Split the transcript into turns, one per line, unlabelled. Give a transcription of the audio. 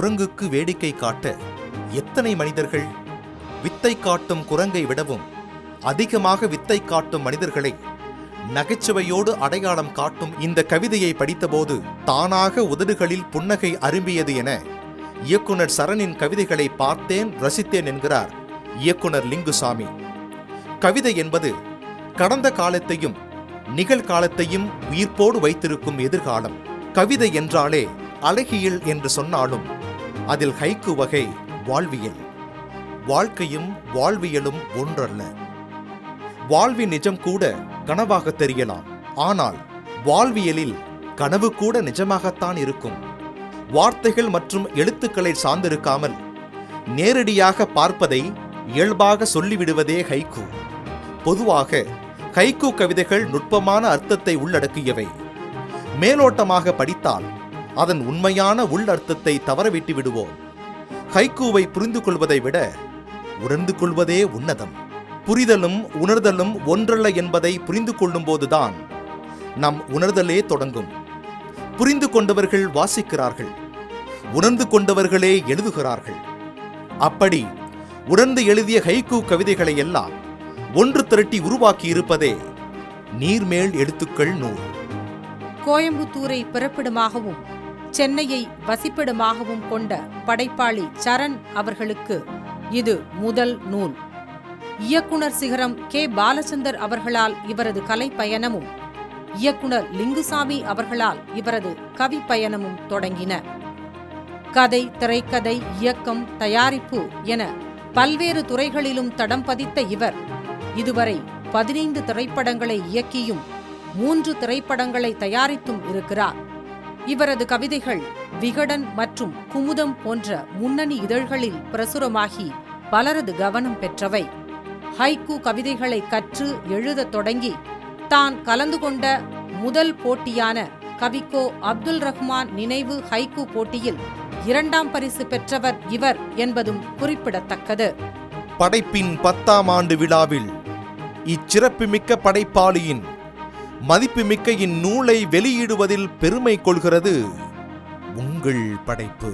குரங்குக்கு வேடிக்கை காட்ட எத்தனை மனிதர்கள்? வித்தை காட்டும் குரங்கை விடவும் அதிகமாக வித்தை காட்டும் மனிதர்களை நகைச்சுவையோடு அடையாளம் காட்டும் இந்த கவிதையை படித்தபோது தானாக உதடுகளில் புன்னகை அரும்பியது என இயக்குனர் சரணின் கவிதைகளை பார்த்தேன் ரசித்தேன் என்கிறார் இயக்குனர் லிங்குசாமி. கவிதை என்பது கடந்த காலத்தையும் நிகழ்காலத்தையும் உயிர்ப்போடு வைத்திருக்கும் எதிர்காலம். கவிதை என்றாலே அழகியல் என்று சொன்னாலும் அதில் ஹைக்கு வகை வாழ்வியல். வாழ்க்கையும் வாழ்வியலும் ஒன்றல்ல. வாழ்வின் நிஜம் கூட கனவாக தெரியலாம். ஆனால் வாழ்வியலில் கனவு கூட நிஜமாகத்தான் இருக்கும். வார்த்தைகள் மற்றும் எழுத்துக்களை சார்ந்திருக்காமல் நேரடியாக பார்ப்பதை இயல்பாக சொல்லிவிடுவதே ஹைக்கு. பொதுவாக ஹைக்கு கவிதைகள் நுட்பமான அர்த்தத்தை உள்ளடக்கியவை. மேலோட்டமாக படித்தால் அதன் உண்மையான உள்ளர்த்தத்தை தவறவிட்டு விடுவோம். ஹைக்கூவை புரிந்து கொள்வதை விட உணர்ந்து கொள்வதே உன்னதம். புரிதலும் உணர்தலும் ஒன்றல்ல என்பதை புரிந்து கொள்ளும்போதுதான் நம் உணர்தலே தொடங்கும். புரிந்து கொண்டவர்கள் வாசிக்கிறார்கள். உணர்ந்து கொண்டவர்களே எழுதுகிறார்கள். அப்படி உணர்ந்து எழுதிய ஹைக்கூ கவிதைகளை எல்லாம் ஒன்று திரட்டி உருவாக்கி இருப்பதே நீர்மேல் எழுத்துக்கள் நூல்.
கோயம்புத்தூரை பிறப்பிடமாகவும் சென்னையை வசிப்பிடமாகவும் கொண்ட படைப்பாளி சரண் அவர்களுக்கு இது முதல் நூல். இயக்குனர் சிகரம் கே. பாலச்சந்தர் அவர்களால் இவரது கலை பயணமும் இயக்குனர் லிங்குசாமி அவர்களால் இவரது கவி பயணமும் தொடங்கின. கதை திரைக்கதை இயக்கம் தயாரிப்பு என பல்வேறு துறைகளிலும் தடம் பதித்த இவர் இதுவரை பதினைந்து திரைப்படங்களை இயக்கியும் மூன்று திரைப்படங்களை தயாரித்தும் இருக்கிறார். இவரது கவிதைகள் விகடன் மற்றும் குமுதம் போன்ற முன்னணி இதழ்களில் பிரசுரமாகி பலரது கவனம் பெற்றவை. ஹைக்கூ கவிதைகளை கற்று எழுதத் தொடங்கி தான் கலந்து கொண்ட முதல் போட்டியான கவிக்கோ அப்துல் ரஹ்மான் நினைவு ஹைக்கூ போட்டியில் இரண்டாம் பரிசு பெற்றவர் இவர் என்பதும் குறிப்பிடத்தக்கது.
படைப்பின் பத்தாம் ஆண்டு விழாவில் இச்சிறப்புமிக்க படைப்பாளியின் மதிப்புமிக்க இந்நூலை வெளியிடுவதில் பெருமை கொள்கிறது. உங்கள் படைப்பு.